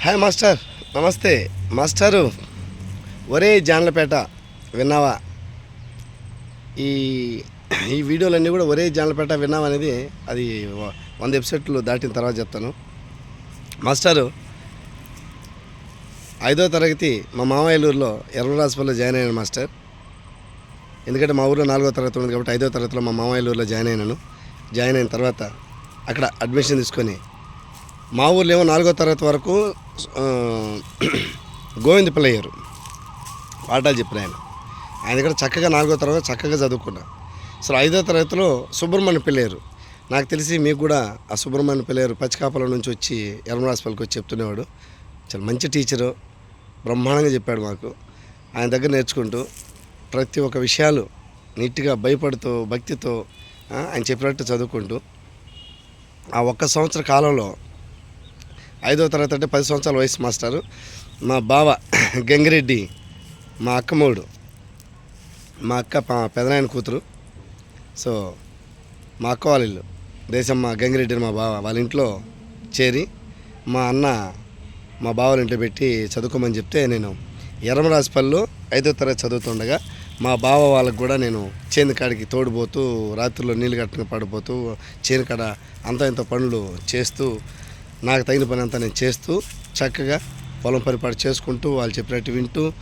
Hi master నమస్తే master ఒరే జాన్లపేట విన్నావా? ఈ ఈ వీడియోలన్నీ కూడా ఒరే జాన్లపేట విన్నావా అనేది అది వ- వంద ఎపిసోడ్లు దాటిన తర్వాత చెప్తాను. మాస్టరు ఐదో తరగతి మా మామయ్యలూరులో ఎర్రరాజపల్లిలో జాయిన్ అయ్యాను మాస్టర్. ఎందుకంటే మా ఊర్లో నాలుగో తరగతి ఉంది కాబట్టి ఐదో తరగతిలో మా మామయ్యలూరులో జాయిన్ అయినాను. జాయిన్ అయిన తర్వాత అక్కడ అడ్మిషన్ తీసుకొని మా ఊర్లో ఏమో నాలుగో తరగతి వరకు గోవింద పిల్లయ్యారు పాఠాలు చెప్పిన ఆయన. ఆయన దగ్గర చక్కగా నాలుగో తరగతి చక్కగా చదువుకున్నా. అసలు ఐదో తరగతిలో సుబ్రహ్మణ్య పిల్లయ్యారు నాకు తెలిసి మీకు కూడా ఆ సుబ్రహ్మణ్య పిల్లయ్యారు పచ్చికాపల నుంచి వచ్చి ఎర్మరాజపల్లికి వచ్చి చెప్తునేవాడు. చాలా మంచి టీచరు. బ్రహ్మాండంగా చెప్పాడు మాకు. ఆయన దగ్గర నేర్చుకుంటూ ప్రతి ఒక్క విషయాలు నీట్గా భయపడుతూ భక్తితో ఆయన చెప్పినట్టు చదువుకుంటూ ఆ ఒక్క సంవత్సర కాలంలో ఐదో తరగతి అంటే పది సంవత్సరాల వయసు మాస్టారు. మా బావ గంగిరెడ్డి మా అక్కమ్మడు మా అక్క పెదనాయన కూతురు. సో మా అక్క వాళ్ళ ఇల్లు. దేశమ్మ గంగిరెడ్డి మా బావ వాళ్ళ ఇంట్లో చేరి మా అన్న మా బావ ఇంట్లో పెట్టి చదువుకోమని చెప్తే నేను ఎర్రమరాజపల్లిలో ఐదో తరగతి చదువుతుండగా మా బావ వాళ్ళకు కూడా నేను చేను కాడికి తోడిపోతూ రాత్రిలో నీళ్ళు కట్టుకుని పడిపోతూ చేను కాడ అంత ఇంత పనులు చేస్తూ నాకు తగిన పని అంతా నేను చేస్తూ చక్కగా పొలం పరిపాటు చేసుకుంటూ వాళ్ళు చెప్పినట్టు వింటూ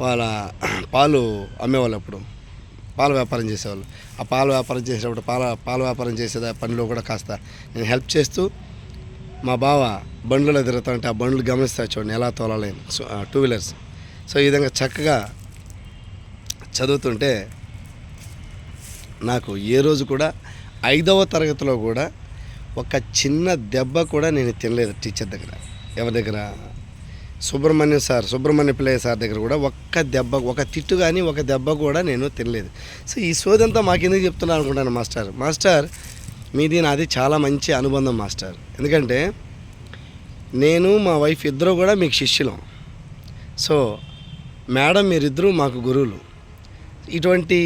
వాళ్ళ పాలు అమ్మేవాళ్ళు అప్పుడు. పాల వ్యాపారం చేసేవాళ్ళు. ఆ పాల వ్యాపారం చేసేటప్పుడు పాల పాల వ్యాపారం చేసే పనిలో కూడా కాస్త నేను హెల్ప్ చేస్తూ మా బావ బండ్లలో తిరుగుతా ఉంటే ఆ బండ్లు గమనిస్తా చూడండి ఎలా తోలాలని. So two wheelers. సో ఈ విధంగా చక్కగా చదువుతుంటే నాకు ఏ రోజు కూడా ఐదవ తరగతిలో కూడా ఒక చిన్న దెబ్బ కూడా నేను తినలేదు టీచర్ దగ్గర. ఎవరి దగ్గర? సుబ్రహ్మణ్యం సార్ సుబ్రహ్మణ్య పిల్లయ్య సార్ దగ్గర కూడా ఒక్క దెబ్బ ఒక తిట్టు కానీ ఒక దెబ్బ కూడా నేను తినలేదు. సో ఈ సోదంతా మాకెందుకు చెప్తున్నాను అనుకుంటాను మాస్టర్? మాస్టర్ మీది నాది చాలా మంచి అనుబంధం మాస్టర్. ఎందుకంటే నేను మా వైఫ్ ఇద్దరు కూడా మీకు శిష్యులం. సో మేడం మీరిద్దరూ మాకు గురువులు. ఇటువంటి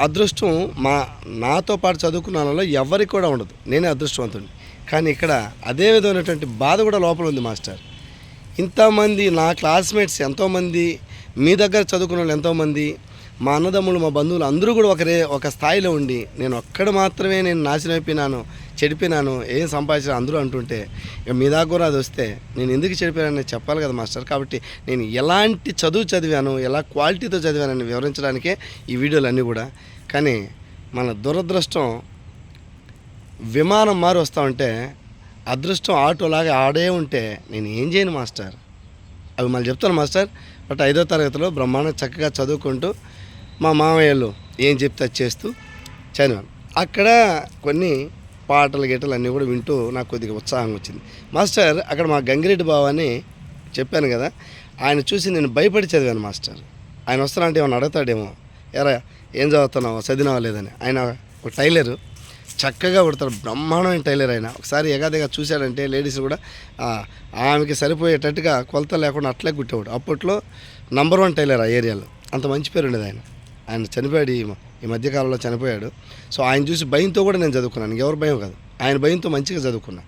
అదృష్టం మా నాతో పాటు చదువుకున్న వాళ్ళలో ఎవరికి కూడా ఉండదు. నేనే అదృష్టవంతుడిని. కానీ ఇక్కడ అదే విధమైనటువంటి బాధ కూడా లోపల ఉంది మాస్టర్. ఇంతమంది నా క్లాస్మేట్స్ ఎంతోమంది మీ దగ్గర చదువుకున్న వాళ్ళు ఎంతోమంది మా అన్నదమ్ములు మా బంధువులు అందరూ కూడా ఒకరే ఒక స్థాయిలో ఉండి నేను ఒక్కడ మాత్రమే నేను నాశనం అయిపోయినాను చెడిపోయినాను ఏం సంపాదించిన అందరూ అంటుంటే ఇక మీ దాకా కూడా అది వస్తే నేను ఎందుకు చెడిపోయానని చెప్పాలి కదా మాస్టర్. కాబట్టి నేను ఎలాంటి చదువు చదివాను ఎలా క్వాలిటీతో చదివానని వివరించడానికే ఈ వీడియోలు అన్నీ కూడా. కానీ మన దురదృష్టం విమానం మారి వస్తూ ఉంటే అదృష్టం ఆటోలాగా ఆడే ఉంటే నేను ఏం చేయను మాస్టర్. అవి మళ్ళీ చెప్తాను మాస్టర్. బట్ ఐదో తరగతిలో బ్రహ్మాండం చక్కగా చదువుకుంటూ మా మామయ్యలు ఏం చెప్తే అది చేస్తూ చదివాను. అక్కడ కొన్ని పాటలు గీటలు అన్నీ కూడా వింటూ నాకు కొద్దిగా ఉత్సాహం వచ్చింది. మాస్టర్ అక్కడ మా గంగిరెడ్డి బావ అని చెప్పాను కదా ఆయన చూసి నేను భయపడి చదివాను మాస్టర్. ఆయన వస్తున్నా అంటే అడుగుతాడేమో ఎరా ఏం చదువుతున్నావు? చదివినావా లేదని ఆయన ఒక టైలరు చక్కగా కుడతాడు. బ్రహ్మాండమైన టైలర్ ఆయన. ఒకసారి ఎగాదిగా చూశాడంటే లేడీస్ కూడా ఆమెకి సరిపోయేటట్టుగా కొలత లేకుండా అట్లే కుట్టేవాడు. అప్పట్లో నంబర్ వన్ టైలర్ ఆ ఏరియాలో. అంత మంచి పేరు ఉండేది ఆయన. ఆయన చనిపోయాడు ఈ ఈ మధ్యకాలంలో చనిపోయాడు. సో ఆయన చూసి భయంతో కూడా నేను చదువుకున్నాను. ఎవరు భయం కాదు. ఆయన భయంతో మంచిగా చదువుకున్నా.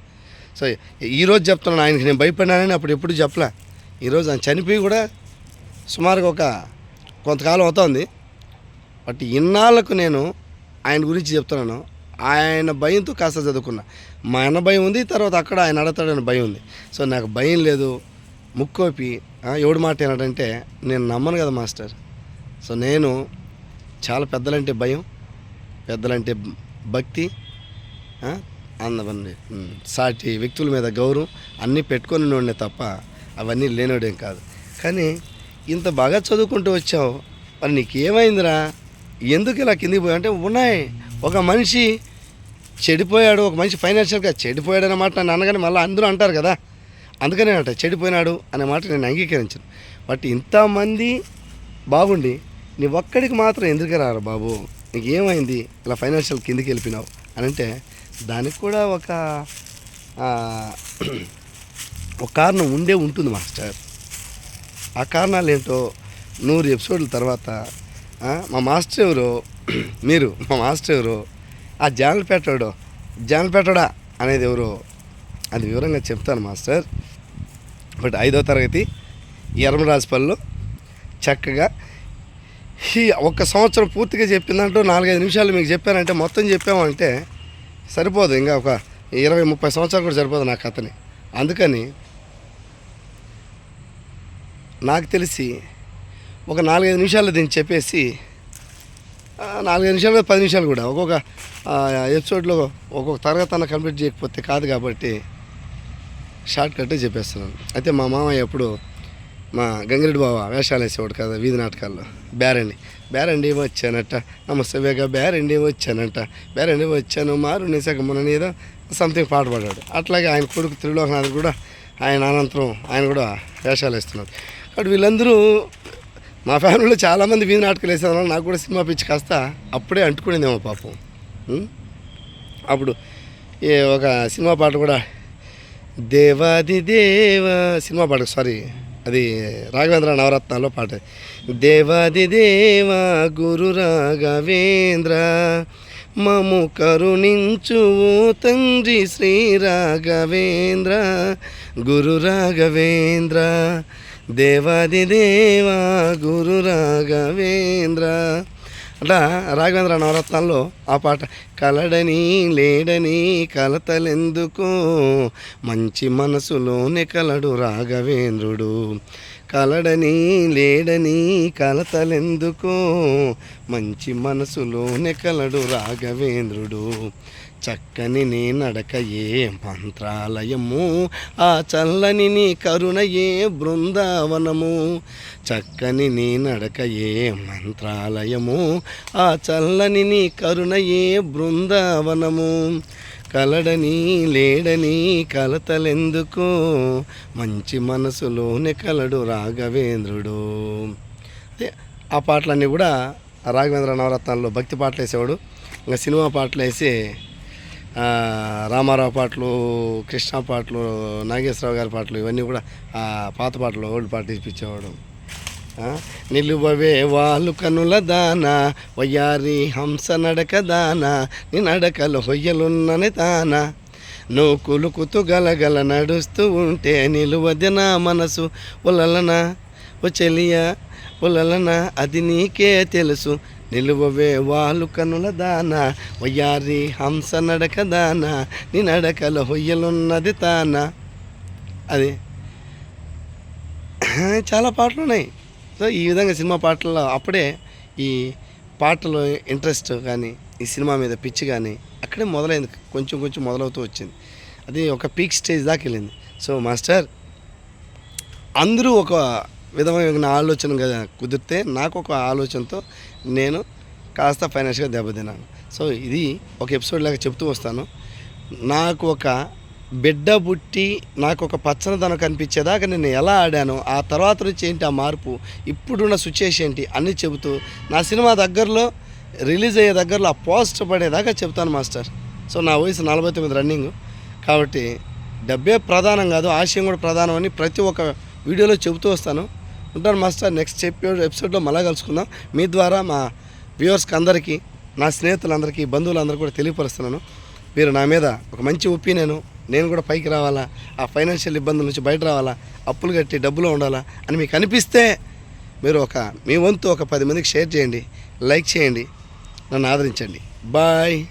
సో ఈరోజు చెప్తున్నాను ఆయనకి నేను భయపడినానని అప్పుడు ఎప్పుడు చెప్పలే. ఈరోజు ఆయన చనిపోయి కూడా సుమారుగా ఒక కొంతకాలం అవుతోంది. బట్ ఇన్నాళ్ళకు నేను ఆయన గురించి చెప్తున్నాను. ఆయన భయంతో కాస్త చదువుకున్నా. మా అన్న భయం ఉంది తర్వాత అక్కడ ఆయన అడతాడని భయం ఉంది. సో నాకు భయం లేదు. ముక్కోపి ఎవడు మాట ఏనాడంటే నేను నమ్మను కదా మాస్టర్. సో నేను చాలా పెద్దలంటే భయం పెద్దలంటే భక్తి అందమండి సాటి వ్యక్తుల మీద గౌరవం అన్నీ పెట్టుకొని ఉండే తప్ప అవన్నీ లేనోడేం కాదు. కానీ ఇంత బాగా చదువుకుంటూ వచ్చావు మరి నీకేమైందిరా? ఎందుకు ఇలా కిందికి పోయావు? అంటే ఉన్నాయి. ఒక మనిషి చెడిపోయాడు ఒక మనిషి ఫైనాన్షియల్గా చెడిపోయాడు అనే మాట నన్ను అనగానే మళ్ళీ అందరూ అంటారు కదా. అందుకనే అంట చెడిపోయినాడు అనే మాట నేను అంగీకరించను. బట్ ఇంతమంది బాగుండి నీ ఒక్కడికి మాత్రం ఎందుకు రారు బాబు? నీకు ఏమైంది? ఇలా ఫైనాన్షియల్ కిందికి వెళ్ళిపోయినావు అని అంటే దానికి కూడా ఒక ఒక కారణం ఉండే ఉంటుంది మాస్టర్. ఆ కారణాలు ఏంటో నూరు ఎపిసోడ్ల తర్వాత మా మాస్టర్ ఎవరు మీరు మా మాస్టర్ ఎవరు ఆ జానలపేటోడు పెట్టడా అనేది ఎవరు అది వివరంగా చెప్తాను మాస్టర్. బట్ ఐదో తరగతి ఎర్మరాజపల్లిలో చక్కగా ఈ ఒక్క సంవత్సరం పూర్తిగా చెప్పిందంటూ నాలుగైదు నిమిషాలు మీకు చెప్పానంటే మొత్తం చెప్పామంటే సరిపోదు. ఇంకా ఒక ఇరవై ముప్పై సంవత్సరాలు కూడా సరిపోదు నా కథని. అందుకని నాకు తెలిసి ఒక నాలుగైదు నిమిషాలు దీన్ని చెప్పేసి నాలుగైదు నిమిషాలు పది నిమిషాలు కూడా. ఒక్కొక్క ఎపిసోడ్లో ఒక్కొక్క తరగతి అన్న కంప్లీట్ చేయకపోతే కాదు కాబట్టి షార్ట్ కట్టే చెప్పేస్తున్నాను. అయితే మా మామయ్య ఎప్పుడు మా గంగిరెడ్డి బావ వేషాలు వేసేవాడు కదా వీధి నాటకాల్లో. బేరండి బేరండి వచ్చానట. నమస్తే వేగ బేరండి వచ్చానంట. బేరండి వచ్చాను మారు నిశాఖ మొన్న ఏదో సంథింగ్ పాట పాడాడు. అట్లాగే ఆయన కొడుకు త్రిలోకనాథ్ కూడా ఆయన అనంతరం ఆయన కూడా వేషాలు వేస్తున్నారు. కాబట్టి వీళ్ళందరూ మా ఫ్యామిలీలో చాలామంది వీధి నాటకాలు వేసేవాళ్ళు నాకు కూడా సినిమా పిచ్చి కాస్త అప్పుడే అంటుకునేదేమో పాపం. అప్పుడు ఏ ఒక సినిమా పాట కూడా దేవాది దేవ సినిమా పాట సారీ అది రాఘవేంద్ర నవరత్నాల్లో పాట. దేవాది దేవ గురు రాఘవేంద్ర మము కరుణించు తండ్రి శ్రీ రాఘవేంద్ర గురు రాఘవేంద్ర. దేవాది దేవా గురు రాఘవేంద్ర. అట్లా రాఘవేంద్ర నవరత్నాల్లో ఆ పాట కలడని లేడని కలతలెందుకు? మంచి మనసులోనే కలడు రాఘవేంద్రుడు. కలడని లేడని కలతలెందుకు? మంచి మనసులోనే కలడు రాఘవేంద్రుడు. చక్కని నీ నడక ఏ మంత్రాలయము? ఆ చల్లని నీ కరుణ ఏ బృందావనము? చక్కని నీ నడక ఏ మంత్రాలయము? ఆ చల్లని నీ కరుణ ఏ బృందావనము? కలడని లేడని కలతలెందుకు? మంచి మనసులోనే కలడు రాఘవేంద్రుడు. ఆ పాటలన్నీ కూడా రాఘవేంద్ర నవరత్నాల్లో భక్తి పాటలు వేసేవాడు ఇంకా సినిమా పాటలు వేసి రామారావు పాటలు కృష్ణ పాటలు నాగేశ్వరరావు గారి పాటలు ఇవన్నీ కూడా పాత పాటలు ఓల్డ్ పాటలు ఇప్పించేవాడు. నిలువవే వాళ్ళు కనుల దాన వయ్యారి హంస నడక దాన నీ నడకలు హొయ్యలున్నని దాన నువ్వు కులుకుతూ గలగల నడుస్తూ ఉంటే నిలువది నా మనసు ఉలలనా ఓ చెలియా ఉలలనా అది నీకే తెలుసు. నిలువవే వాళ్ళు కనుల దాన వయ్యారి హంస నడక దాన నీ నడకల హొయ్యలున్నది తాన. అది. చాలా పాటలు ఉన్నాయి. సో ఈ విధంగా సినిమా పాటల్లో అప్పుడే ఈ పాటలు ఇంట్రెస్ట్ కానీ ఈ సినిమా మీద పిచ్చి కానీ అక్కడే మొదలైంది. కొంచెం కొంచెం మొదలవుతూ వచ్చింది. అది ఒక పీక్ స్టేజ్ దాకా వెళ్ళింది. సో మాస్టర్ అందరూ ఒక విధమైన ఆలోచన కదా కుదిరితే నాకు ఒక ఆలోచనతో నేను కాస్త ఫైనాన్షియల్గా దెబ్బతిన్నాను. సో ఇది ఒక ఎపిసోడ్ లాగా చెప్తూ వస్తాను. నాకు ఒక బిడ్డ పుట్టి నాకు ఒక పచ్చనిదనం కనిపించేదాకా నేను ఎలా ఆడాను ఆ తర్వాత నుంచి ఏంటి ఆ మార్పు ఇప్పుడున్న సిచ్యుయేషన్ ఏంటి అన్నీ చెబుతూ నా సినిమా దగ్గరలో రిలీజ్ అయ్యే దగ్గరలో ఆ పోస్ట్ పడేదాకా చెప్తాను మాస్టర్. సో నా వయసు నలభై తొమ్మిది రన్నింగ్. కాబట్టి డబ్బే ప్రధానం కాదు ఆశయం కూడా ప్రధానం అని ప్రతి ఒక్క వీడియోలో చెబుతూ వస్తాను. ఉంటాను మాస్టర్. నెక్స్ట్ చెప్పే ఎపిసోడ్లో మళ్ళా కలుసుకుందాం. మీ ద్వారా మా వ్యూవర్స్కి అందరికీ నా స్నేహితులందరికీ బంధువులందరికీ కూడా తెలియపరుస్తున్నాను. మీరు నా మీద ఒక మంచి ఒపీనియన్ నేను కూడా పైకి రావాలా? ఆ ఫైనాన్షియల్ ఇబ్బందుల నుంచి బయట రావాలా? అప్పులు కట్టి డబ్బులో ఉండాలా? అని మీకు అనిపిస్తే మీరు ఒక మీ వంతు ఒక పది మందికి షేర్ చేయండి లైక్ చేయండి నన్ను ఆదరించండి. బాయ్.